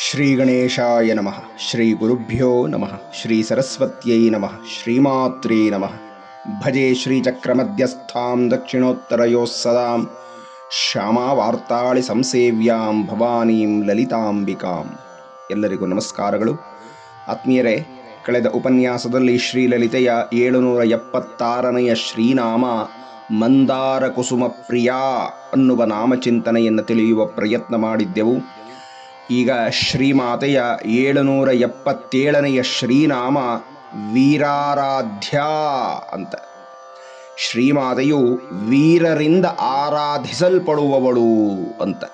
ಶ್ರೀ ಗಣೇಶಾಯ ನಮಃ ಶ್ರೀ ಗುರುಭ್ಯೋ ನಮಃ ಶ್ರೀ ಸರಸ್ವತ್ಯೈ ನಮಃ ಶ್ರೀಮಾತ್ರೇ ನಮಃ ಭಜೆ ಶ್ರೀಚಕ್ರಮಧ್ಯಸ್ಥಾಂ ದಕ್ಷಿಣೋತ್ತರಯೋಃ ಸದಾಂ ಶ್ಯಾಮಾವಾರ್ತಾಳಿ ಸಂಸೇವ್ಯಾಂ ಭವಾನೀಂ ಲಲಿತಾಂಬಿಕಾಂ ಎಲ್ಲರಿಗೂ ನಮಸ್ಕಾರಗಳು. ಆತ್ಮೀಯರೇ, ಕಳೆದ ಉಪನ್ಯಾಸದಲ್ಲಿ ಶ್ರೀಲಲಿತೆಯ ಏಳುನೂರ ಎಪ್ಪತ್ತಾರನೆಯ ಶ್ರೀನಾಮ ಮಂದಾರ ಕುಸುಮ ಪ್ರಿಯಾ ಅನ್ನುವ ನಾಮಚಿಂತನೆಯನ್ನು ತಿಳಿಯುವ ಪ್ರಯತ್ನ ಮಾಡಿದ್ದೆವು. ಈಗ ಶ್ರೀಮಾತೆಯ ಏಳುನೂರ ಎಪ್ಪತ್ತೇಳನೆಯ ಶ್ರೀನಾಮ ವೀರಾರಾಧ್ಯ ಅಂತ. ಶ್ರೀಮಾತೆಯು ವೀರರಿಂದ ಆರಾಧಿಸಲ್ಪಡುವವಳು ಅಂತ.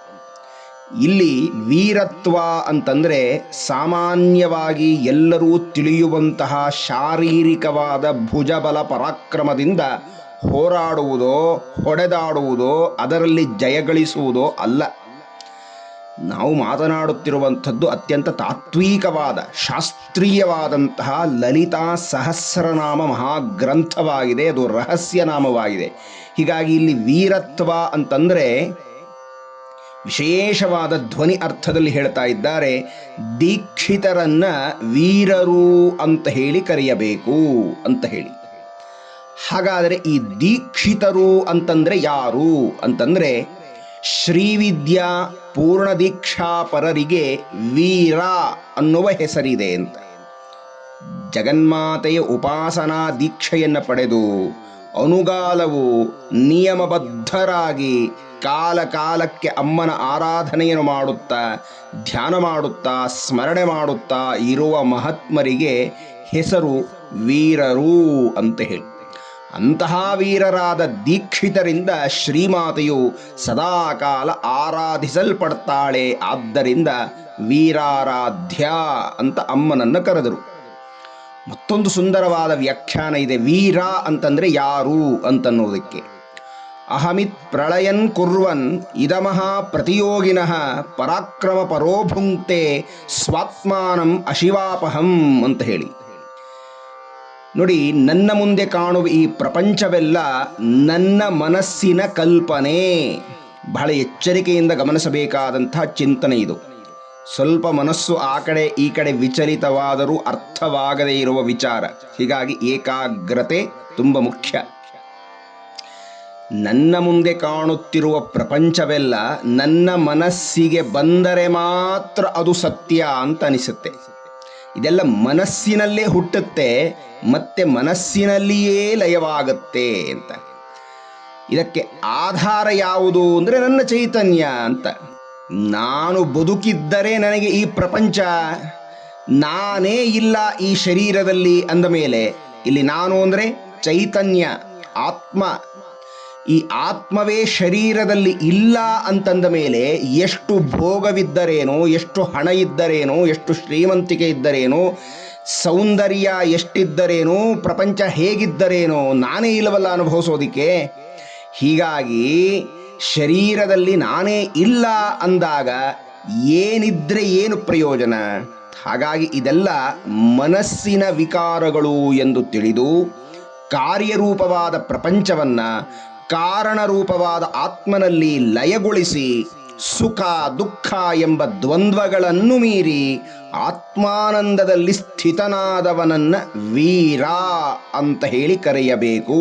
ಇಲ್ಲಿ ವೀರತ್ವ ಅಂತಂದರೆ ಸಾಮಾನ್ಯವಾಗಿ ಎಲ್ಲರೂ ತಿಳಿಯುವಂತಹ ಶಾರೀರಿಕವಾದ ಭುಜಬಲ ಪರಾಕ್ರಮದಿಂದ ಹೋರಾಡುವುದೋ, ಹೊಡೆದಾಡುವುದೋ, ಅದರಲ್ಲಿ ಜಯಗಳಿಸುವುದೋ ಅಲ್ಲ. ನಾವು ಮಾತನಾಡುತ್ತಿರುವಂಥದ್ದು ಅತ್ಯಂತ ತಾತ್ವಿಕವಾದ, ಶಾಸ್ತ್ರೀಯವಾದಂತಹ ಲಲಿತಾ ಸಹಸ್ರನಾಮ ಮಹಾಗ್ರಂಥವಾಗಿದೆ. ಅದು ರಹಸ್ಯ ನಾಮವಾಗಿದೆ. ಹೀಗಾಗಿ ಇಲ್ಲಿ ವೀರತ್ವ ಅಂತಂದರೆ ವಿಶೇಷವಾದ ಧ್ವನಿ ಅರ್ಥದಲ್ಲಿ ಹೇಳ್ತಾ ಇದ್ದಾರೆ, ದೀಕ್ಷಿತರನ್ನ ವೀರರು ಅಂತ ಹೇಳಿ ಕರೆಯಬೇಕು ಅಂತ ಹೇಳಿ. ಹಾಗಾದರೆ ಈ ದೀಕ್ಷಿತರು ಅಂತಂದ್ರೆ ಯಾರು ಅಂತಂದ್ರೆ ಶ್ರೀವಿದ್ಯಾ ಪೂರ್ಣ ದೀಕ್ಷಾಪರರಿಗೆ ವೀರ ಅನ್ನುವ ಹೆಸರಿದೆ ಅಂತ. ಜಗನ್ಮಾತೆಯ ಉಪಾಸನಾ ದೀಕ್ಷೆಯನ್ನು ಪಡೆದು ಅನುಗಾಲವು ನಿಯಮಬದ್ಧರಾಗಿ ಕಾಲ ಕಾಲಕ್ಕೆ ಅಮ್ಮನ ಆರಾಧನೆಯನ್ನು ಮಾಡುತ್ತಾ, ಧ್ಯಾನ ಮಾಡುತ್ತಾ, ಸ್ಮರಣೆ ಮಾಡುತ್ತಾ ಇರುವ ಮಹಾತ್ಮರಿಗೆ ಹೆಸರು ವೀರರು ಅಂತ ಹೇಳಿ ಅಂತಹ ವೀರರಾದ ದೀಕ್ಷಿತರಿಂದ ಶ್ರೀಮಾತೆಯು ಸದಾಕಾಲ ಆರಾಧಿಸಲ್ಪಡ್ತಾಳೆ. ಆದ್ದರಿಂದ ವೀರಾರಾಧ್ಯ ಅಂತ ಅಮ್ಮನನ್ನು ಕರೆದರು. ಮತ್ತೊಂದು ಸುಂದರವಾದ ವ್ಯಾಖ್ಯಾನ ಇದೆ. ವೀರ ಅಂತಂದರೆ ಯಾರು ಅಂತನ್ನೋದಕ್ಕೆ ಅಹಮಿತ್ ಪ್ರಳಯನ್ ಕುರ್ವನ್ ಇದಮಃ ಪ್ರತಿಯೋಗಿನಃ ಪರಾಕ್ರಮ ಪರೋಭುಂಕ್ತೆ ಸ್ವಾತ್ಮಾನಂ ಅಶಿವಾಪಹಂ ಅಂತ ಹೇಳಿ. ನೋಡಿ, ನನ್ನ ಮುಂದೆ ಕಾಣುವ ಈ ಪ್ರಪಂಚವೆಲ್ಲ ನನ್ನ ಮನಸ್ಸಿನ ಕಲ್ಪನೆ. ಬಹಳ ಎಚ್ಚರಿಕೆಯಿಂದ ಗಮನಿಸಬೇಕಾದಂತಹ ಚಿಂತನೆ ಇದು. ಸ್ವಲ್ಪ ಮನಸ್ಸು ಆ ಕಡೆ ಈ ಕಡೆ ವಿಚಲಿತವಾದರೂ ಅರ್ಥವಾಗದೇ ಇರುವ ವಿಚಾರ. ಹೀಗಾಗಿ ಏಕಾಗ್ರತೆ ತುಂಬ ಮುಖ್ಯ. ನನ್ನ ಮುಂದೆ ಕಾಣುತ್ತಿರುವ ಪ್ರಪಂಚವೆಲ್ಲ ನನ್ನ ಮನಸ್ಸಿಗೆ ಬಂದರೆ ಮಾತ್ರ ಅದು ಸತ್ಯ ಅಂತ ಅನಿಸುತ್ತೆ. ಇದೆಲ್ಲ ಮನಸ್ಸಿನಲ್ಲೇ ಹುಟ್ಟುತ್ತೆ, ಮತ್ತೆ ಮನಸ್ಸಿನಲ್ಲಿಯೇ ಲಯವಾಗುತ್ತೆ ಅಂತ. ಇದಕ್ಕೆ ಆಧಾರ ಯಾವುದು ಅಂದರೆ ನನ್ನ ಚೈತನ್ಯ ಅಂತ. ನಾನು ಬದುಕಿದ್ದರೆ ನನಗೆ ಈ ಪ್ರಪಂಚ, ನಾನೇ ಇಲ್ಲ ಈ ಶರೀರದಲ್ಲಿ ಅಂದ ಮೇಲೆ, ಇಲ್ಲಿ ನಾನು ಅಂದರೆ ಚೈತನ್ಯ, ಆತ್ಮ ಈ ಆತ್ಮವೇ ಶರೀರದಲ್ಲಿ ಇಲ್ಲ ಅಂತಂದ ಮೇಲೆ ಎಷ್ಟು ಭೋಗವಿದ್ದರೇನೋ, ಎಷ್ಟು ಹಣ ಇದ್ದರೇನೋ, ಎಷ್ಟು ಶ್ರೀಮಂತಿಕೆ ಇದ್ದರೇನೋ, ಸೌಂದರ್ಯ ಎಷ್ಟಿದ್ದರೇನು, ಪ್ರಪಂಚ ಹೇಗಿದ್ದರೇನೋ ನಾನೇ ಇಲ್ಲವಲ್ಲ ಅನುಭವಿಸೋದಿಕ್ಕೆ. ಹೀಗಾಗಿ ಶರೀರದಲ್ಲಿ ನಾನೇ ಇಲ್ಲ ಅಂದಾಗ ಏನಿದ್ರೆ ಏನು ಪ್ರಯೋಜನ? ಹಾಗಾಗಿ ಇದೆಲ್ಲ ಮನಸ್ಸಿನ ವಿಕಾರಗಳು ಎಂದು ತಿಳಿದು ಕಾರ್ಯರೂಪವಾದ ಪ್ರಪಂಚವನ್ನ ಕಾರಣರೂಪವಾದ ಆತ್ಮನಲ್ಲಿ ಲಯಗೊಳಿಸಿ ಸುಖ, ದುಃಖ ಎಂಬ ದ್ವಂದ್ವಗಳನ್ನು ಮೀರಿ ಆತ್ಮಾನಂದದಲ್ಲಿ ಸ್ಥಿತನಾದವನನ್ನ ವೀರ ಅಂತ ಹೇಳಿ ಕರೆಯಬೇಕು.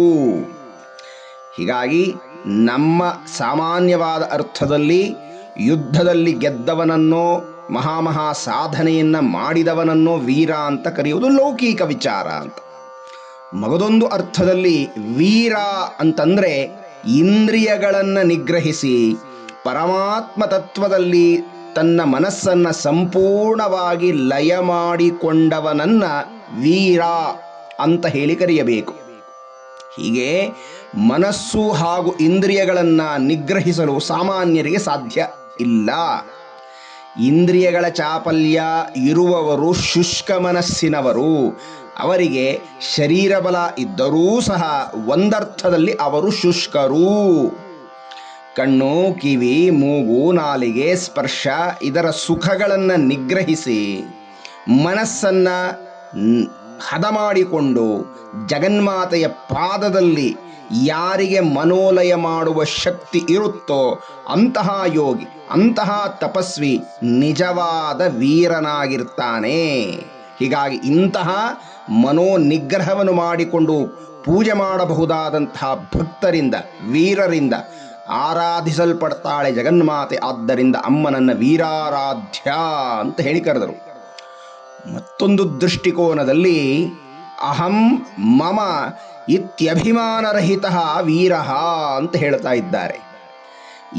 ಹೀಗಾಗಿ ನಮ್ಮ ಸಾಮಾನ್ಯವಾದ ಅರ್ಥದಲ್ಲಿ ಯುದ್ಧದಲ್ಲಿ ಗೆದ್ದವನನ್ನೋ, ಮಹಾಮಹಾ ಸಾಧನೆಯನ್ನ ಮಾಡಿದವನನ್ನೋ ವೀರ ಅಂತ ಕರೆಯುವುದು ಲೌಕಿಕ ವಿಚಾರ ಅಂತ. ಮಗದೊಂದು ಅರ್ಥದಲ್ಲಿ ವೀರ ಅಂತಂದ್ರೆ ಇಂದ್ರಿಯಗಳನ್ನು ನಿಗ್ರಹಿಸಿ ಪರಮಾತ್ಮ ತತ್ವದಲ್ಲಿ ತನ್ನ ಮನಸ್ಸನ್ನು ಸಂಪೂರ್ಣವಾಗಿ ಲಯ ಮಾಡಿಕೊಂಡವನನ್ನ ವೀರ ಅಂತ ಹೇಳಿ ಕರೆಯಬೇಕು. ಹೀಗೆ ಮನಸ್ಸು ಹಾಗೂ ಇಂದ್ರಿಯಗಳನ್ನು ನಿಗ್ರಹಿಸಲು ಸಾಮಾನ್ಯರಿಗೆ ಸಾಧ್ಯ ಇಲ್ಲ. ಇಂದ್ರಿಯಗಳ ಚಾಪಲ್ಯ ಇರುವವರು ಶುಷ್ಕ ಮನಸ್ಸಿನವರು. ಅವರಿಗೆ ಶರೀರ ಬಲ ಇದ್ದರೂ ಸಹ ಒಂದರ್ಥದಲ್ಲಿ ಅವರು ಶುಷ್ಕರು. ಕಣ್ಣು, ಕಿವಿ, ಮೂಗು, ನಾಲಿಗೆ, ಸ್ಪರ್ಶ, ಇದರ ಸುಖಗಳನ್ನು ನಿಗ್ರಹಿಸಿ ಮನಸ್ಸನ್ನು ಹದ ಮಾಡಿಕೊಂಡು ಜಗನ್ಮಾತೆಯ ಪಾದದಲ್ಲಿ ಯಾರಿಗೆ ಮನೋಲಯ ಮಾಡುವ ಶಕ್ತಿ ಇರುತ್ತೋ ಅಂತಹ ಯೋಗಿ, ಅಂತಹ ತಪಸ್ವಿ ನಿಜವಾದ ವೀರನಾಗಿರ್ತಾನೆ. ಹೀಗಾಗಿ ಇಂತಹ ಮನೋ ನಿಗ್ರಹವನ್ನು ಮಾಡಿಕೊಂಡು ಪೂಜೆ ಮಾಡಬಹುದಾದಂತಹ ಭಕ್ತರಿಂದ, ವೀರರಿಂದ ಆರಾಧಿಸಲ್ಪಡ್ತಾಳೆ ಜಗನ್ಮಾತೆ. ಆದ್ದರಿಂದ ಅಮ್ಮನನ್ನ ವೀರಾರಾಧ್ಯ ಅಂತ ಹೇಳಿ ಕರೆದರು. ಮತ್ತೊಂದು ದೃಷ್ಟಿಕೋನದಲ್ಲಿ ಅಹಂ ಮಮ ಇತ್ಯಭಿಮಾನರಹಿತ ವೀರ ಅಂತ ಹೇಳ್ತಾ ಇದ್ದಾರೆ.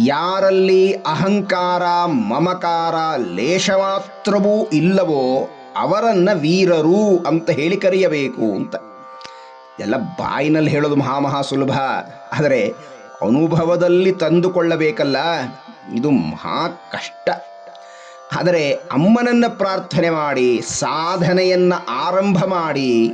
ಯಾರಲ್ಲಿ ಅಹಂಕಾರ ಮಮಕಾರ ಲೇಷ ಮಾತ್ರವೂ ಇಲ್ಲವೋ ಅವರನ್ನ ವೀರರು ಅಂತ ಹೇಳಿ ಕರೆಯಬೇಕು ಅಂತ. ಎಲ್ಲ ಬಾಯಿನಲ್ಲಿ ಹೇಳೋದು ಮಹಾ ಮಹಾ ಸುಲಭ. ಆದರೆ ಅನುಭವದಲ್ಲಿ ತಂದುಕೊಳ್ಳಬೇಕಲ್ಲ, ಇದು ಮಹಾ ಕಷ್ಟ. ಆದರೆ ಅಮ್ಮನನ್ನ ಪ್ರಾರ್ಥನೆ ಮಾಡಿ, ಸಾಧನೆಯನ್ನ ಆರಂಭ ಮಾಡಿ,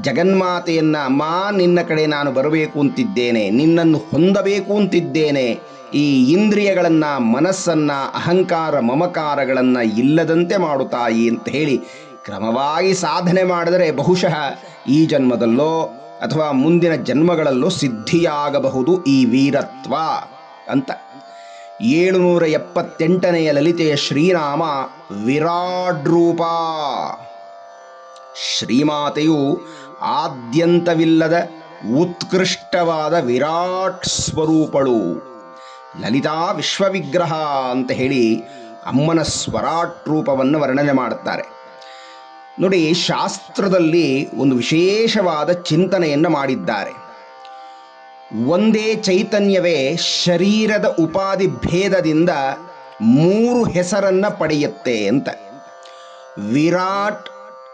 ಜಗನ್ಮಾತೆಯನ್ನ ಅಮ್ಮ ನಿನ್ನ ಕಡೆ ನಾನು ಬರಬೇಕು ಅಂತಿದ್ದೇನೆ, ನಿನ್ನನ್ನು ಹೊಂದಬೇಕು ಅಂತಿದ್ದೇನೆ ಈ ಇಂದ್ರಿಯಗಳನ್ನ, ಮನಸ್ಸನ್ನ, ಅಹಂಕಾರ, ಮಮಕಾರಗಳನ್ನ ಇಲ್ಲದಂತೆ ಮಾಡುತ್ತಾಯಿ ಅಂತ ಹೇಳಿ ಕ್ರಮವಾಗಿ ಸಾಧನೆ ಮಾಡಿದರೆ ಬಹುಶಃ ಈ ಜನ್ಮದಲ್ಲೋ ಅಥವಾ ಮುಂದಿನ ಜನ್ಮಗಳಲ್ಲೋ ಸಿದ್ಧಿಯಾಗಬಹುದು ಈ ವೀರತ್ವ ಅಂತ. ಏಳುನೂರ ಎಪ್ಪತ್ತೆಂಟನೆಯ ಲಲಿತೆಯ ಶ್ರೀನಾಮ ವಿರಾಡ್ ರೂಪ ಶ್ರೀಮಾತೆಯು ಆದ್ಯಂತವಿಲ್ಲದ ಉತ್ಕೃಷ್ಟವಾದ ವಿರಾಟ್ ಸ್ವರೂಪಳು. ಲಲಿತಾ ವಿಶ್ವವಿಗ್ರಹ ಅಂತ ಹೇಳಿ ಅಮ್ಮನ ಸ್ವರಾಟ್ ರೂಪವನ್ನು ವರ್ಣನೆ ಮಾಡುತ್ತಾರೆ. ನೋಡಿ, ಶಾಸ್ತ್ರದಲ್ಲಿ ಒಂದು ವಿಶೇಷವಾದ ಚಿಂತನೆಯನ್ನು ಮಾಡಿದ್ದಾರೆ. ಒಂದೇ ಚೈತನ್ಯವೇ ಶರೀರದ ಉಪಾಧಿ ಭೇದದಿಂದ ಮೂರು ಹೆಸರನ್ನು ಪಡೆಯುತ್ತೆ ಅಂತ. ವಿರಾಟ್,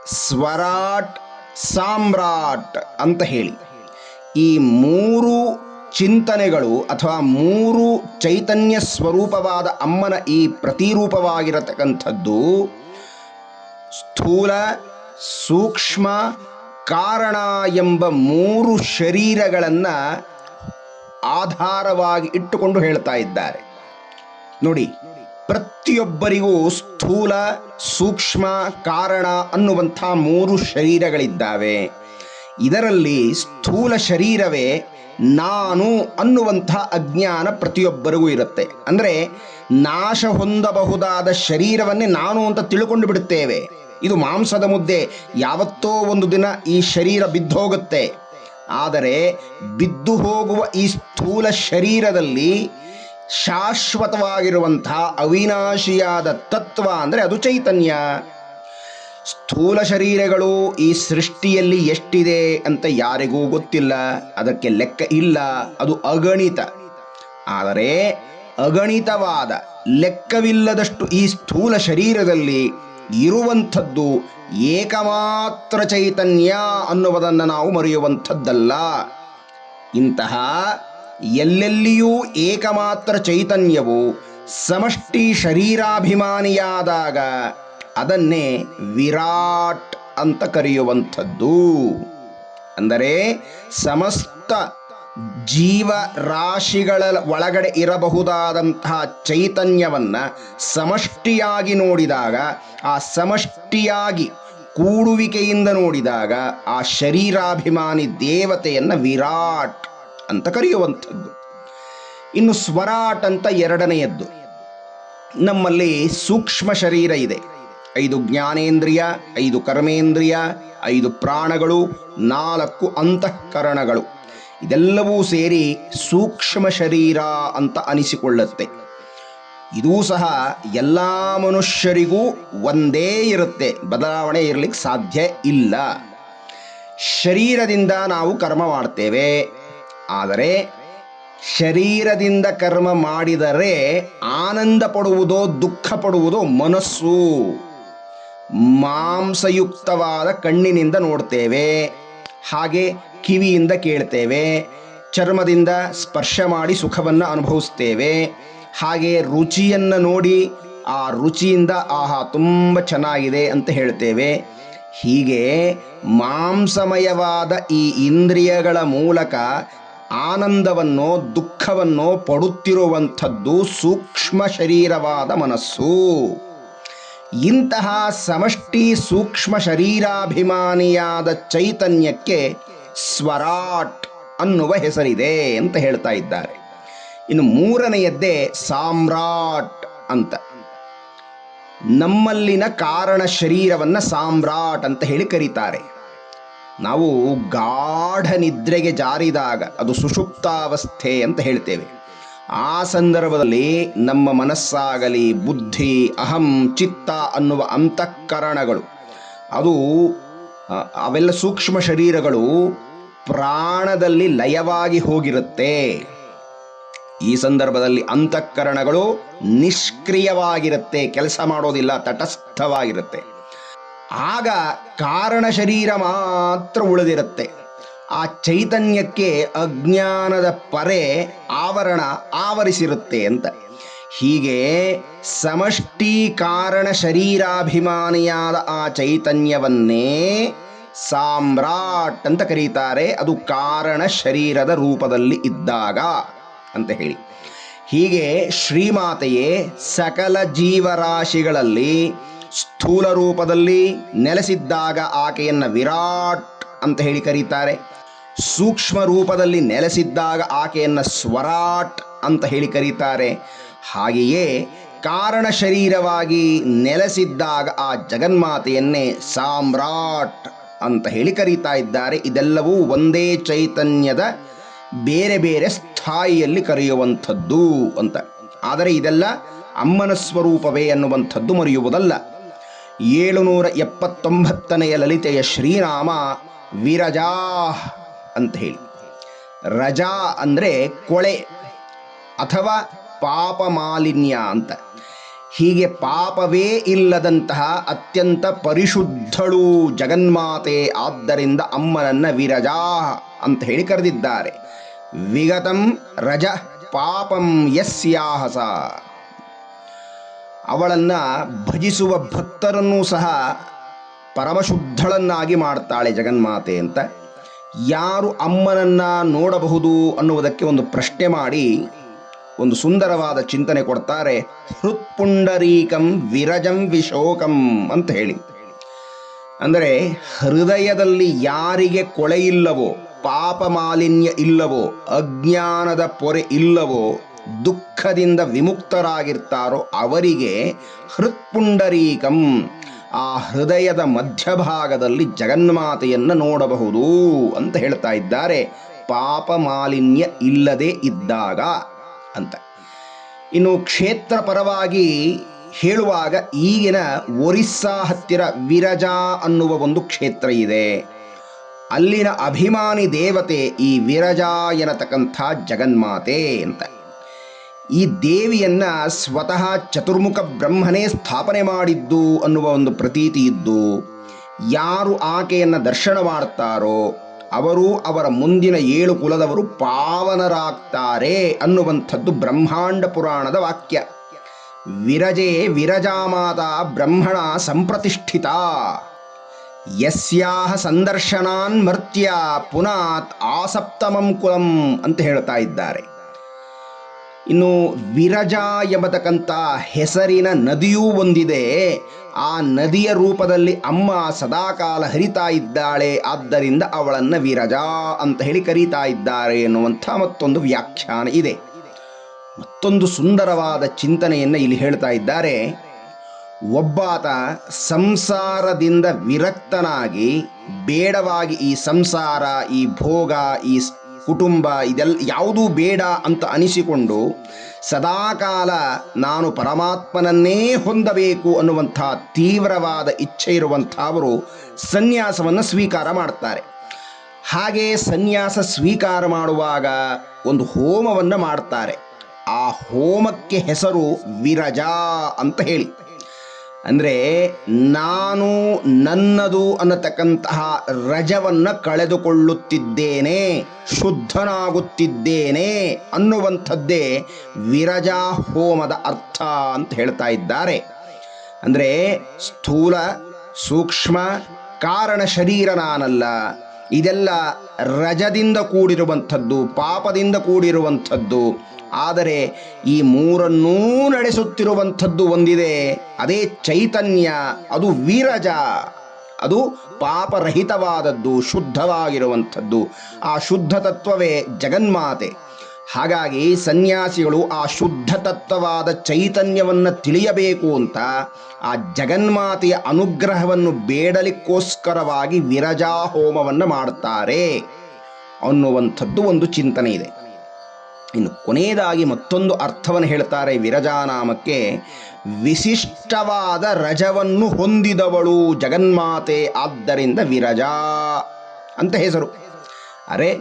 ಸ್ವರಾಟ್, ಸಾಮ್ರಾಟ್ ಅಂತ ಹೇಳಿ. ಈ ಮೂರು ಚಿಂತನೆಗಳು ಅಥವಾ ಮೂರು ಚೈತನ್ಯ ಸ್ವರೂಪವಾದ ಅಮ್ಮನ ಈ ಪ್ರತಿರೂಪವಾಗಿರತಕ್ಕಂಥದ್ದು. ಸ್ಥೂಲ, ಸೂಕ್ಷ್ಮ, ಕಾರಣ ಎಂಬ ಮೂರು ಶರೀರಗಳನ್ನು ಆಧಾರವಾಗಿ ಇಟ್ಟುಕೊಂಡು ಹೇಳ್ತಾ ಇದ್ದಾರೆ. ನೋಡಿ, ಪ್ರತಿಯೊಬ್ಬರಿಗೂ ಸ್ಥೂಲ, ಸೂಕ್ಷ್ಮ, ಕಾರಣ ಅನ್ನುವಂಥ ಮೂರು ಶರೀರಗಳಿದ್ದಾವೆ. ಇದರಲ್ಲಿ ಸ್ಥೂಲ ಶರೀರವೇ ನಾನು ಅನ್ನುವಂಥ ಅಜ್ಞಾನ ಪ್ರತಿಯೊಬ್ಬರಿಗೂ ಇರುತ್ತೆ. ಅಂದರೆ ನಾಶ ಹೊಂದಬಹುದಾದ ಶರೀರವನ್ನೇ ನಾನು ಅಂತ ತಿಳ್ಕೊಂಡು ಬಿಡುತ್ತೇವೆ. ಇದು ಮಾಂಸದ ಮುದ್ದೆ. ಯಾವತ್ತೋ ಒಂದು ದಿನ ಈ ಶರೀರ ಬಿದ್ದೋಗುತ್ತೆ. ಆದರೆ ಬಿದ್ದು ಹೋಗುವ ಈ ಸ್ಥೂಲ ಶರೀರದಲ್ಲಿ ಶಾಶ್ವತವಾಗಿರುವಂತಹ ಅವಿನಾಶಿಯಾದ ತತ್ವ ಅಂದರೆ ಅದು ಚೈತನ್ಯ. ಸ್ಥೂಲ ಶರೀರಗಳು ಈ ಸೃಷ್ಟಿಯಲ್ಲಿ ಎಷ್ಟಿದೆ ಅಂತ ಯಾರಿಗೂ ಗೊತ್ತಿಲ್ಲ. ಅದಕ್ಕೆ ಲೆಕ್ಕ ಇಲ್ಲ. ಅದು ಅಗಣಿತ. ಆದರೆ ಅಗಣಿತವಾದ ಲೆಕ್ಕವಿಲ್ಲದಷ್ಟು ಈ ಸ್ಥೂಲ ಶರೀರದಲ್ಲಿ ಇರುವಂಥದ್ದು ಏಕಮಾತ್ರ ಚೈತನ್ಯ ಅನ್ನುವುದನ್ನು ನಾವು ಮರೆಯುವಂಥದ್ದಲ್ಲ. ಇಂತಹ ಎಲ್ಲೆಲ್ಲಿಯೂ ಏಕಮಾತ್ರ ಚೈತನ್ಯವು ಸಮಷ್ಟಿ ಶರೀರಾಭಿಮಾನಿಯಾದಾಗ ಅದನ್ನೇ ವಿರಾಟ್ ಅಂತ ಕರೆಯುವಂಥದ್ದು. ಅಂದರೆ ಸಮಸ್ತ ಜೀವ ರಾಶಿಗಳ ಒಳಗಡೆ ಇರಬಹುದಾದಂತಹ ಚೈತನ್ಯವನ್ನು ಸಮಷ್ಟಿಯಾಗಿ ನೋಡಿದಾಗ, ಆ ಸಮಷ್ಟಿಯಾಗಿ ಕೂಡುವಿಕೆಯಿಂದ ನೋಡಿದಾಗ ಆ ಶರೀರಾಭಿಮಾನಿ ದೇವತೆಯನ್ನು ವಿರಾಟ್ ಅಂತ ಕರೆಯುವಂಥದ್ದು. ಇನ್ನು ಸ್ವರಾಟ್ ಅಂತ ಎರಡನೆಯದ್ದು. ನಮ್ಮಲ್ಲಿ ಸೂಕ್ಷ್ಮ ಶರೀರ ಇದೆ. ಐದು ಜ್ಞಾನೇಂದ್ರಿಯ, ಐದು ಕರ್ಮೇಂದ್ರಿಯ, ಐದು ಪ್ರಾಣಗಳು, ನಾಲ್ಕು ಅಂತಃಕರಣಗಳು. ಇದೆಲ್ಲವೂ ಸೇರಿ ಸೂಕ್ಷ್ಮ ಶರೀರ ಅಂತ ಅನಿಸಿಕೊಳ್ಳುತ್ತೆ. ಇದೂ ಸಹ ಎಲ್ಲ ಮನುಷ್ಯರಿಗೂ ಒಂದೇ ಇರುತ್ತೆ. ಬದಲಾವಣೆ ಇರಲಿಕ್ಕೆ ಸಾಧ್ಯ ಇಲ್ಲ. ಶರೀರದಿಂದ ನಾವು ಕರ್ಮ ಮಾಡ್ತೇವೆ. ಆದರೆ ಶರೀರದಿಂದ ಕರ್ಮ ಮಾಡಿದರೆ ಆನಂದ ಪಡುವುದೋ, ದುಃಖ ಪಡುವುದೋ ಮನಸ್ಸು. ಮಾಂಸಯುಕ್ತವಾದ ಕಣ್ಣಿನಿಂದ ನೋಡ್ತೇವೆ, ಹಾಗೆ ಕಿವಿಯಿಂದ ಕೇಳ್ತೇವೆ, ಚರ್ಮದಿಂದ ಸ್ಪರ್ಶ ಮಾಡಿ ಸುಖವನ್ನು ಅನುಭವಿಸ್ತೇವೆ, ಹಾಗೆ ರುಚಿಯನ್ನು ನೋಡಿ ಆ ರುಚಿಯಿಂದ ಆಹಾ ತುಂಬ ಚೆನ್ನಾಗಿದೆ ಅಂತ ಹೇಳ್ತೇವೆ. ಹೀಗೆ ಮಾಂಸಮಯವಾದ ಈ ಇಂದ್ರಿಯಗಳ ಮೂಲಕ ಆನಂದವನ್ನು ದುಃಖವನ್ನು ಪಡುತ್ತಿರುವಂಥದ್ದು ಸೂಕ್ಷ್ಮ ಶರೀರವಾದ ಮನಸ್ಸು. ಇಂತಹ ಸಮಷ್ಟಿ ಸೂಕ್ಷ್ಮ ಶರೀರಾಭಿಮಾನಿಯಾದ ಚೈತನ್ಯಕ್ಕೆ ಸ್ವರಾಟ್ ಅನ್ನುವ ಹೆಸರಿದೆ ಅಂತ ಹೇಳ್ತಾ ಇದ್ದಾರೆ. ಇನ್ನು ಮೂರನೆಯದ್ದೇ ಸಾಮ್ರಾಟ್ ಅಂತ. ನಮ್ಮಲ್ಲಿನ ಕಾರಣ ಶರೀರವನ್ನು ಸಾಮ್ರಾಟ್ ಅಂತ ಹೇಳಿ ಕರೀತಾರೆ. ನಾವು ಗಾಢ ನಿದ್ರೆಗೆ ಜಾರಿದಾಗ ಅದು ಸುಷುಪ್ತಾವಸ್ಥೆ ಅಂತ ಹೇಳ್ತೇವೆ. ಆ ಸಂದರ್ಭದಲ್ಲಿ ನಮ್ಮ ಮನಸ್ಸಾಗಲಿ, ಬುದ್ಧಿ, ಅಹಂ, ಚಿತ್ತ ಅನ್ನುವ ಅಂತಃಕರಣಗಳು, ಅದು ಅವೆಲ್ಲ ಸೂಕ್ಷ್ಮ ಶರೀರಗಳು ಪ್ರಾಣದಲ್ಲಿ ಲಯವಾಗಿ ಹೋಗಿರುತ್ತೆ. ಈ ಸಂದರ್ಭದಲ್ಲಿ ಅಂತಃಕರಣಗಳು ನಿಷ್ಕ್ರಿಯವಾಗಿರುತ್ತೆ, ಕೆಲಸ ಮಾಡೋದಿಲ್ಲ, ತಟಸ್ಥವಾಗಿರುತ್ತೆ. ಆಗ ಕಾರಣ ಶರೀರ ಮಾತ್ರ ಉಳಿದಿರುತ್ತೆ. ಆ ಚೈತನ್ಯಕ್ಕೆ ಅಜ್ಞಾನದ ಪರೆ ಆವರಣ ಆವರಿಸಿರುತ್ತೆ ಅಂತ. ಹೀಗೆ ಸಮಷ್ಟಿ ಕಾರಣ ಶರೀರಾಭಿಮಾನಿಯಾದ ಆ ಚೈತನ್ಯವನ್ನೇ ಸಾಮ್ರಾಟ್ ಅಂತ ಕರೀತಾರೆ. ಅದು ಕಾರಣ ಶರೀರದ ರೂಪದಲ್ಲಿ ಇದ್ದಾಗ ಅಂತ ಹೇಳಿ. ಹೀಗೆ ಶ್ರೀಮಾತೆಯೇ ಸಕಲ ಜೀವರಾಶಿಗಳಲ್ಲಿ ಸ್ಥೂಲ ರೂಪದಲ್ಲಿ ನೆಲೆಸಿದ್ದಾಗ ಆಕೆಯನ್ನು ವಿರಾಟ್ ಅಂತ ಹೇಳಿ ಕರೀತಾರೆ. ಸೂಕ್ಷ್ಮ ರೂಪದಲ್ಲಿ ನೆಲೆಸಿದ್ದಾಗ ಆಕೆಯನ್ನು ಸ್ವರಾಟ್ ಅಂತ ಹೇಳಿ ಕರೀತಾರೆ. ಹಾಗೆಯೇ ಕಾರಣ ಶರೀರವಾಗಿ ನೆಲೆಸಿದ್ದಾಗ ಆ ಜಗನ್ಮಾತೆಯನ್ನೇ ಸಾಮ್ರಾಟ್ ಅಂತ ಹೇಳಿ ಕರೀತಾ ಇದ್ದಾರೆ. ಇದೆಲ್ಲವೂ ಒಂದೇ ಚೈತನ್ಯದ ಬೇರೆ ಬೇರೆ ಸ್ಥಾಯಿಯಲ್ಲಿ ಕರೆಯುವಂಥದ್ದು ಅಂತ. ಆದರೆ ಇದೆಲ್ಲ ಅಮ್ಮನ ಸ್ವರೂಪವೇ ಅನ್ನುವಂಥದ್ದು ಮರೆಯುವುದಲ್ಲ. ಏಳುನೂರ ಎಪ್ಪತ್ತೊಂಬತ್ತನೆಯ ಲಲಿತೆಯ ಶ್ರೀನಾಮ ವಿರಜಾ ಅಂತ ಹೇಳಿ. ರಜಾ ಅಂದರೆ ಕೊಳೆ ಅಥವಾ ಪಾಪ ಮಾಲಿನ್ಯ ಅಂತ. ಹೀಗೆ ಪಾಪವೇ ಇಲ್ಲದಂತಹ ಅತ್ಯಂತ ಪರಿಶುದ್ಧಳು ಜಗನ್ಮಾತೆ ಆದ್ದರಿಂದ ಅಮ್ಮನನ್ನ ವಿರಜಾ ಅಂತ ಹೇಳಿ ಕರೆದಿದ್ದಾರೆ. ವಿಗತಂ ರಜ ಪಾಪಂ ಯಸ್ಯಾಹಸ. ಅವಳನ್ನು ಭಜಿಸುವ ಭಕ್ತರನ್ನೂ ಸಹ ಪರಮಶುದ್ಧಳನ್ನಾಗಿ ಮಾಡ್ತಾಳೆ ಜಗನ್ಮಾತೆ ಅಂತ. ಯಾರು ಅಮ್ಮನನ್ನ ನೋಡಬಹುದು ಅನ್ನುವುದಕ್ಕೆ ಒಂದು ಪ್ರಶ್ನೆ ಮಾಡಿ ಒಂದು ಸುಂದರವಾದ ಚಿಂತನೆ ಕೊಡ್ತಾರೆ. ಹೃತ್ಪುಂಡರೀಕಂ ವಿರಜಂ ವಿಶೋಕಂ ಅಂತ ಹೇಳಿ. ಅಂದರೆ ಹೃದಯದಲ್ಲಿ ಯಾರಿಗೆ ಕೊಳೆ ಇಲ್ಲವೋ ಪಾಪ ಮಾಲಿನ್ಯ ಇಲ್ಲವೋ, ಅಜ್ಞಾನದ ಪೊರೆ ಇಲ್ಲವೋ, ದುಃಖದಿಂದ ವಿಮುಕ್ತರಾಗಿರ್ತಾರೋ ಅವರಿಗೆ ಹೃತ್ಪುಂಡರೀಕಂ ಆ ಹೃದಯದ ಮಧ್ಯಭಾಗದಲ್ಲಿ ಜಗನ್ಮಾತೆಯನ್ನು ನೋಡಬಹುದು ಅಂತ ಹೇಳ್ತಾ ಇದ್ದಾರೆ. ಪಾಪ ಮಾಲಿನ್ಯ ಇಲ್ಲದೆ ಇದ್ದಾಗ ಅಂತ. ಇನ್ನು ಕ್ಷೇತ್ರ ಪರವಾಗಿ ಹೇಳುವಾಗ ಈಗಿನ ಒರಿಸ್ಸಾ ಹತ್ತಿರ ವಿರಜಾ ಅನ್ನುವ ಒಂದು ಕ್ಷೇತ್ರ ಇದೆ. ಅಲ್ಲಿನ ಅಭಿಮಾನಿ ದೇವತೆ ಈ ವಿರಜಾ ಎನ್ನತಕ್ಕಂಥ ಜಗನ್ಮಾತೆ ಅಂತ. ಈ ದೇವಿಯನ್ನ ಸ್ವತಃ ಚತುರ್ಮುಖ ಬ್ರಹ್ಮನೇ ಸ್ಥಾಪನೆ ಮಾಡಿದ್ದು ಅನ್ನುವ ಒಂದು ಪ್ರತೀತಿ ಇದ್ದು, ಯಾರು ಆಕೆಯನ್ನು ದರ್ಶನ ಮಾಡ್ತಾರೋ ಅವರು ಅವರ ಮುಂದಿನ ಏಳು ಕುಲದವರು ಪಾವನರಾಗ್ತಾರೆ ಅನ್ನುವಂಥದ್ದು ಬ್ರಹ್ಮಾಂಡ ಪುರಾಣದ ವಾಕ್ಯ. ವಿರಜೆ ವಿರಜಾಮಾತ ಬ್ರಹ್ಮಣ ಸಂಪ್ರತಿಷ್ಠಿತ, ಯಸ್ಯಾಹ ಸಂದರ್ಶನಾನ್ ಮರ್ತ್ಯ, ಪುನಾತ್ ಆಸಪ್ತಮಂ ಕುಲಂ ಅಂತ ಹೇಳ್ತಾ ಇದ್ದಾರೆ. ಇನ್ನು ವಿರಜಾ ಎಂಬತಕ್ಕಂಥ ಹೆಸರಿನ ನದಿಯೂ ಒಂದಿದೆ. ಆ ನದಿಯ ರೂಪದಲ್ಲಿ ಅಮ್ಮ ಸದಾಕಾಲ ಹರಿತಾ ಇದ್ದಾಳೆ. ಆದ್ದರಿಂದ ಅವಳನ್ನು ವಿರಜಾ ಅಂತ ಹೇಳಿ ಕರೀತಾ ಇದ್ದಾರೆ ಎನ್ನುವಂಥ ಮತ್ತೊಂದು ವ್ಯಾಖ್ಯಾನ ಇದೆ. ಮತ್ತೊಂದು ಸುಂದರವಾದ ಚಿಂತನೆಯನ್ನು ಇಲ್ಲಿ ಹೇಳ್ತಾ ಇದ್ದಾರೆ. ಒಬ್ಬಾತ ಸಂಸಾರದಿಂದ ವಿರಕ್ತನಾಗಿ ಬೇಡವಾಗಿ ಈ ಸಂಸಾರ, ಈ ಭೋಗ, ಈ ಕುಟುಂಬ ಇದೆಲ್ಲ ಯಾವುದೂ ಬೇಡ ಅಂತ ಅನಿಸಿಕೊಂಡು ಸದಾಕಾಲ ನಾನು ಪರಮಾತ್ಮನನ್ನೇ ಹೊಂದಬೇಕು ಅನ್ನುವಂಥ ತೀವ್ರವಾದ ಇಚ್ಛೆ ಇರುವಂಥವರು ಸನ್ಯಾಸವನ್ನು ಸ್ವೀಕಾರ ಮಾಡ್ತಾರೆ. ಹಾಗೆ ಸನ್ಯಾಸ ಸ್ವೀಕಾರ ಮಾಡುವಾಗ ಒಂದು ಹೋಮವನ್ನು ಮಾಡ್ತಾರೆ. ಆ ಹೋಮಕ್ಕೆ ಹೆಸರು ವಿರಜಾ ಅಂತ ಹೇಳಿ. ಅಂದರೆ ನಾನು ನನ್ನದು ಅನ್ನತಕ್ಕಂತಹ ರಜವನ್ನು ಕಳೆದುಕೊಳ್ಳುತ್ತಿದ್ದೇನೆ, ಶುದ್ಧನಾಗುತ್ತಿದ್ದೇನೆ ಅನ್ನುವಂಥದ್ದೇ ವಿರಜಾ ಹೋಮದ ಅರ್ಥ ಅಂತ ಹೇಳ್ತಾ ಇದ್ದಾರೆ. ಅಂದರೆ ಸ್ಥೂಲ, ಸೂಕ್ಷ್ಮ, ಕಾರಣ ಶರೀರ ನಾನಲ್ಲ, ಇದೆಲ್ಲ ರಜದಿಂದ ಕೂಡಿರುವಂಥದ್ದು, ಪಾಪದಿಂದ ಕೂಡಿರುವಂಥದ್ದು ಆದರೆ ಈ ಮೂರನ್ನೂ ನಡೆಸುತ್ತಿರುವಂಥದ್ದು ಒಂದಿದೆ. ಅದೇ ಚೈತನ್ಯ, ಅದು ವೀರಜ, ಅದು ಪಾಪರಹಿತವಾದದ್ದು, ಶುದ್ಧವಾಗಿರುವಂಥದ್ದು. ಆ ಶುದ್ಧ ತತ್ವವೇ ಜಗನ್ಮಾತೆ. ಹಾಗಾಗಿ ಸನ್ಯಾಸಿಗಳು ಆ ಶುದ್ಧ ತತ್ವವಾದ ಚೈತನ್ಯವನ್ನು ತಿಳಿಯಬೇಕು ಅಂತ ಆ ಜಗನ್ಮಾತೆಯ ಅನುಗ್ರಹವನ್ನು ಬೇಡಲಿಕ್ಕೋಸ್ಕರವಾಗಿ ವಿರಜಾ ಹೋಮವನ್ನು ಮಾಡುತ್ತಾರೆ ಅನ್ನುವಂಥದ್ದು ಒಂದು ಚಿಂತನೆ ಇದೆ. ಇನ್ನು ಕೊನೆಯದಾಗಿ ಮತ್ತೊಂದು ಅರ್ಥವನ್ನು ಹೇಳ್ತಾರೆ ವಿರಜಾನಾಮಕ್ಕೆ. ವಿಶಿಷ್ಟವಾದ ರಜವನ್ನು ಹೊಂದಿದವಳು ಜಗನ್ಮಾತೆ, ಆದ್ದರಿಂದ ವಿರಜಾ ಅಂತ ಹೆಸರು. ಅರೆ,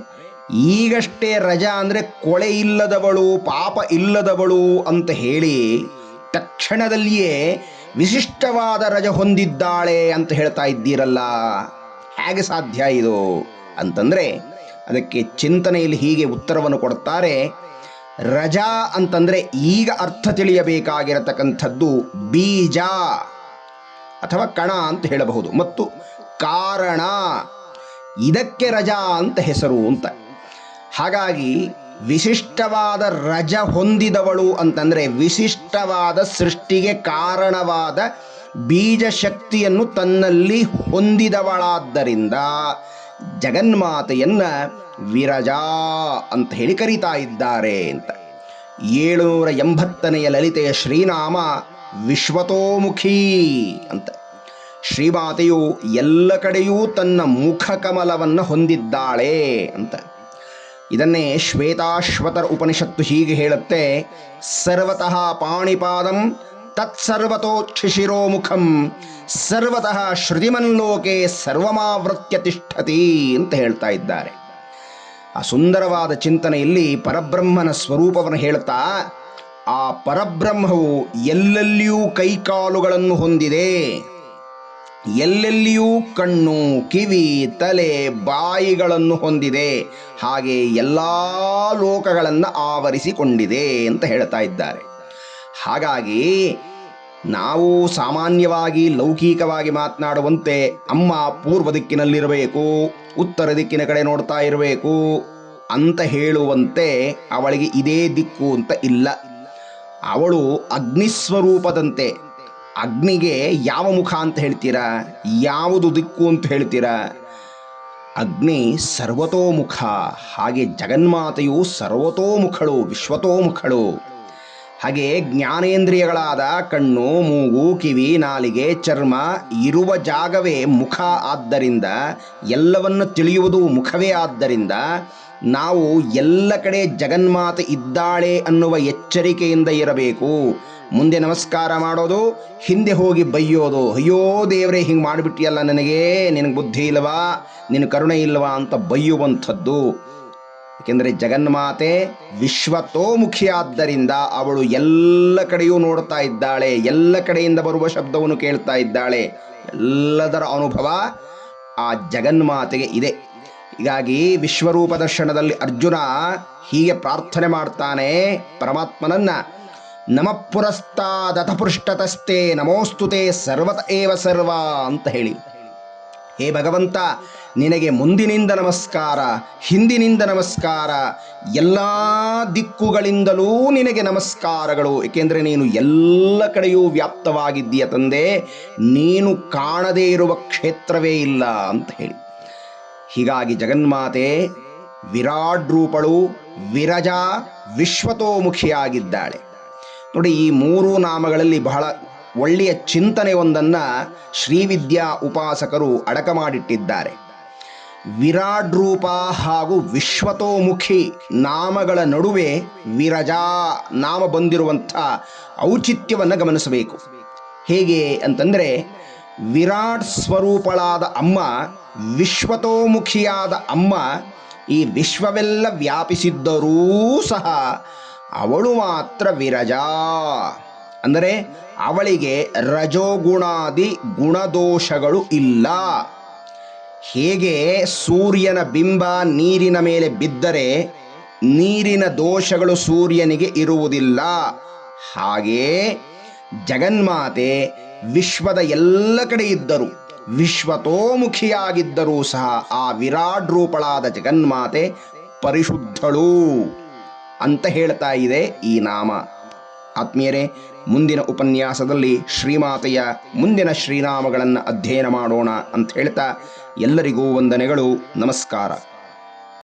ಈಗಷ್ಟೇ ರಜಾ ಅಂದರೆ ಕೊಳೆ ಇಲ್ಲದವಳು, ಪಾಪ ಇಲ್ಲದವಳು ಅಂತ ಹೇಳಿ ತಕ್ಷಣದಲ್ಲಿಯೇ ವಿಶಿಷ್ಟವಾದ ರಜ ಹೊಂದಿದ್ದಾಳೆ ಅಂತ ಹೇಳ್ತಾ ಇದ್ದೀರಲ್ಲ. ಹೇಗೆ ಸಾಧ್ಯ ಇದು? ಅಂತಂದರೆ, ಅದಕ್ಕೆ ಚಿಂತನೆಯಲ್ಲಿ ಹೀಗೆ ಉತ್ತರವನ್ನು ಕೊಡ್ತಾರೆ ರಜಾ ಅಂತಂದರೆ ಈಗ ಅರ್ಥ ತಿಳಿಯಬೇಕಾಗಿರತಕ್ಕಂಥದ್ದು ಬೀಜ ಅಥವಾ ಕಣ ಅಂತ ಹೇಳಬಹುದು. ಮತ್ತು ಕಾರಣ, ಇದಕ್ಕೆ ರಜಾ ಅಂತ ಹೆಸರು ಅಂತ. ಹಾಗಾಗಿ ವಿಶಿಷ್ಟವಾದ ರಜ ಹೊಂದಿದವಳು ಅಂತಂದರೆ ವಿಶಿಷ್ಟವಾದ ಸೃಷ್ಟಿಗೆ ಕಾರಣವಾದ ಬೀಜ ಶಕ್ತಿಯನ್ನು ತನ್ನಲ್ಲಿ ಹೊಂದಿದವಳಾದ್ದರಿಂದ ಜಗನ್ಮಾತೆಯನ್ನ ವಿರಜಾ ಅಂತ ಹೇಳಿ ಕರೀತಾ ಇದ್ದಾರೆ ಅಂತ. ಏಳುನೂರ ಎಂಬತ್ತನೆಯ ಲಲಿತೆಯ ಶ್ರೀನಾಮ ವಿಶ್ವತೋಮುಖಿ ಅಂತ. ಶ್ರೀಮಾತೆಯು ಎಲ್ಲ ಕಡೆಯೂ ತನ್ನ ಮುಖ ಕಮಲವನ್ನು ಹೊಂದಿದ್ದಾಳೆ ಅಂತ. ಇದನ್ನೇ ಶ್ವೇತಾಶ್ವತರ ಉಪನಿಷತ್ತು ಹೀಗೆ ಹೇಳುತ್ತೆ. ಸರ್ವತಃ ಪಾಣಿಪಾದಂ ತತ್ಸರ್ವತೋಚ್ಛಿಶಿರೋ ಮುಖಂ ಸರ್ವತಃ ಶ್ರುತಿಮನ್ಲೋಕೆ ಸರ್ವಮಾವೃತ್ಯ ತಿಷ್ಠತಿ ಅಂತ ಹೇಳ್ತಾ ಇದ್ದಾರೆ. ಆ ಸುಂದರವಾದ ಚಿಂತನೆಯಲ್ಲಿ ಪರಬ್ರಹ್ಮನ ಸ್ವರೂಪವನ್ನು ಹೇಳ್ತಾ, ಆ ಪರಬ್ರಹ್ಮವು ಎಲ್ಲೆಲ್ಲಿಯೂ ಕೈಕಾಲುಗಳನ್ನು ಹೊಂದಿದೆ. ಎಲ್ಲೆಲ್ಲಿಯೂ ಕಣ್ಣು, ಕಿವಿ, ತಲೆ, ಬಾಯಿಗಳನ್ನು ಹೊಂದಿದೆ. ಹಾಗೆ ಎಲ್ಲ ಲೋಕಗಳನ್ನು ಆವರಿಸಿಕೊಂಡಿದೆ ಅಂತ ಹೇಳ್ತಾ ಇದ್ದಾರೆ. ಹಾಗಾಗಿ ನಾವು ಸಾಮಾನ್ಯವಾಗಿ ಲೌಕಿಕವಾಗಿ ಮಾತನಾಡುವಂತೆ ಅಮ್ಮ ಪೂರ್ವ ದಿಕ್ಕಿನಲ್ಲಿರಬೇಕು, ಉತ್ತರ ದಿಕ್ಕಿನ ಕಡೆ ನೋಡ್ತಾ ಇರಬೇಕು ಅಂತ ಹೇಳುವಂತೆ ಅವಳಿಗೆ ಇದೇ ದಿಕ್ಕು ಅಂತ ಇಲ್ಲ. ಅವಳು ಅಗ್ನಿಸ್ವರೂಪದಂತೆ. ಅಗ್ನಿಗೆ ಯಾವ ಮುಖ ಅಂತ ಹೇಳ್ತೀರಾ? ಯಾವುದು ದಿಕ್ಕು ಅಂತ ಹೇಳ್ತೀರಾ? ಅಗ್ನಿ ಸರ್ವತೋಮುಖ, ಹಾಗೆ ಜಗನ್ಮಾತೆಯು ಸರ್ವತೋಮುಖಳು, ವಿಶ್ವತೋಮುಖಳು. ಹಾಗೆ ಜ್ಞಾನೇಂದ್ರಿಯಗಳಾದ ಕಣ್ಣು, ಮೂಗು, ಕಿವಿ, ನಾಲಿಗೆ, ಚರ್ಮ ಇರುವ ಜಾಗವೇ ಮುಖ ಆದ್ದರಿಂದ, ಎಲ್ಲವನ್ನು ತಿಳಿಯುವುದು ಮುಖವೇ ಆದ್ದರಿಂದ, ನಾವು ಎಲ್ಲ ಕಡೆ ಜಗನ್ಮಾತೆ ಇದ್ದಾಳೆ ಅನ್ನುವ ಎಚ್ಚರಿಕೆಯಿಂದ ಇರಬೇಕು. ಮುಂದೆ ನಮಸ್ಕಾರ ಮಾಡೋದು, ಹಿಂದೆ ಹೋಗಿ ಬೈಯೋದು. ಅಯ್ಯೋ ದೇವರೇ, ಹಿಂಗೆ ಮಾಡಿಬಿಟ್ಟಿಯಲ್ಲ ನನಗೆ? ನಿನಗೆ ಬುದ್ಧಿ ಇಲ್ಲವಾ? ನಿನ್ನ ಕರುಣೆ ಇಲ್ಲವಾ ಅಂತ ಬೈಯುವಂಥದ್ದು. ಏಕೆಂದರೆ ಜಗನ್ಮಾತೆ ವಿಶ್ವತೋಮುಖಿಯಾದ್ದರಿಂದ ಅವಳು ಎಲ್ಲ ಕಡೆಯೂ ನೋಡ್ತಾ ಇದ್ದಾಳೆ, ಎಲ್ಲ ಕಡೆಯಿಂದ ಬರುವ ಶಬ್ದವನ್ನು ಕೇಳ್ತಾ ಇದ್ದಾಳೆ. ಎಲ್ಲದರ ಅನುಭವ ಆ ಜಗನ್ಮಾತೆಗೆ ಇದೆ. ಹೀಗಾಗಿ ವಿಶ್ವರೂಪ ದರ್ಶನದಲ್ಲಿ ಅರ್ಜುನ ಹೀಗೆ ಪ್ರಾರ್ಥನೆ ಮಾಡ್ತಾನೆ, ಪರಮಾತ್ಮನನ್ನ ನಮ ಪುರಸ್ತಾದಥ ನಮೋಸ್ತುತೆ ಸರ್ವತ ಏವ ಸರ್ವ ಅಂತ ಹೇಳಿ. ಹೇ ಭಗವಂತ, ನಿನಗೆ ಮುಂದಿನಿಂದ ನಮಸ್ಕಾರ, ಹಿಂದಿನಿಂದ ನಮಸ್ಕಾರ, ಎಲ್ಲ ದಿಕ್ಕುಗಳಿಂದಲೂ ನಿನಗೆ ನಮಸ್ಕಾರಗಳು. ಏಕೆಂದರೆ ನೀನು ಎಲ್ಲ ಕಡೆಯೂ ವ್ಯಾಪ್ತವಾಗಿದ್ದೀಯ ತಂದೆ. ನೀನು ಕಾಣದೇ ಇರುವ ಕ್ಷೇತ್ರವೇ ಇಲ್ಲ ಅಂತ ಹೇಳಿ. ಹೀಗಾಗಿ ಜಗನ್ಮಾತೆ ವಿರಾಡ್ ರೂಪಳು, ವಿರಜಾ ವಿಶ್ವತೋಮುಖಿಯಾಗಿದ್ದಾಳೆ. ನೋಡಿ, ಈ ಮೂರು ನಾಮಗಳಲ್ಲಿ ಬಹಳ ಒಳ್ಳೆಯ ಚಿಂತನೆ ಒಂದನ್ನು ಶ್ರೀವಿದ್ಯಾ ಉಪಾಸಕರು ಅಡಕ ಮಾಡಿಟ್ಟಿದ್ದಾರೆ. ವಿರಾಡ್ ರೂಪ ಹಾಗೂ ವಿಶ್ವತೋಮುಖಿ ನಾಮಗಳ ನಡುವೆ ವಿರಜಾ ನಾಮ ಬಂದಿರುವಂಥ ಔಚಿತ್ಯವನ್ನು ಗಮನಿಸಬೇಕು. ಹೇಗೆ ಅಂತಂದರೆ, ವಿರಾಟ್ ಸ್ವರೂಪಳಾದ ಅಮ್ಮ, ವಿಶ್ವತೋಮುಖಿಯಾದ ಅಮ್ಮ ಈ ವಿಶ್ವವೆಲ್ಲ ವ್ಯಾಪಿಸಿದ್ದರೂ ಸಹ ಅವಳು ಮಾತ್ರ ವಿರಜಾ. ಅಂದರೆ ಅವಳಿಗೆ ರಜೋಗುಣಾದಿ ಗುಣದೋಷಗಳು ಇಲ್ಲ. ಹೇಗೆ ಸೂರ್ಯನ ಬಿಂಬ ನೀರಿನ ಮೇಲೆ ಬಿದ್ದರೆ ನೀರಿನ ದೋಷಗಳು ಸೂರ್ಯನಿಗೆ ಇರುವುದಿಲ್ಲ. ಹಾಗೇ ಜಗನ್ಮಾತೆ ವಿಶ್ವದ ಎಲ್ಲ ಕಡೆ ಇದ್ದರು, ವಿಶ್ವತೋಮುಖಿಯಾಗಿದ್ದರೂ ಸಹ ಆ ವಿರಾಡ್ ರೂಪಳಾದ ಜಗನ್ಮಾತೆ ಪರಿಶುದ್ಧಳು ಅಂತ ಹೇಳ್ತಾ ಇದೆ ಈ ನಾಮ. ಆತ್ಮೀಯರೇ ಮುಂದಿನ ಉಪನ್ಯಾಸದಲ್ಲಿ ಶ್ರೀಮಾತೆಯ ಮುಂದಿನ ಶ್ರೀನಾಮಗಳನ್ನು ಅಧ್ಯಯನ ಮಾಡೋಣ ಅಂತ ಹೇಳ್ತಾ ಎಲ್ಲರಿಗೂ ವಂದನೆಗಳು. ನಮಸ್ಕಾರ.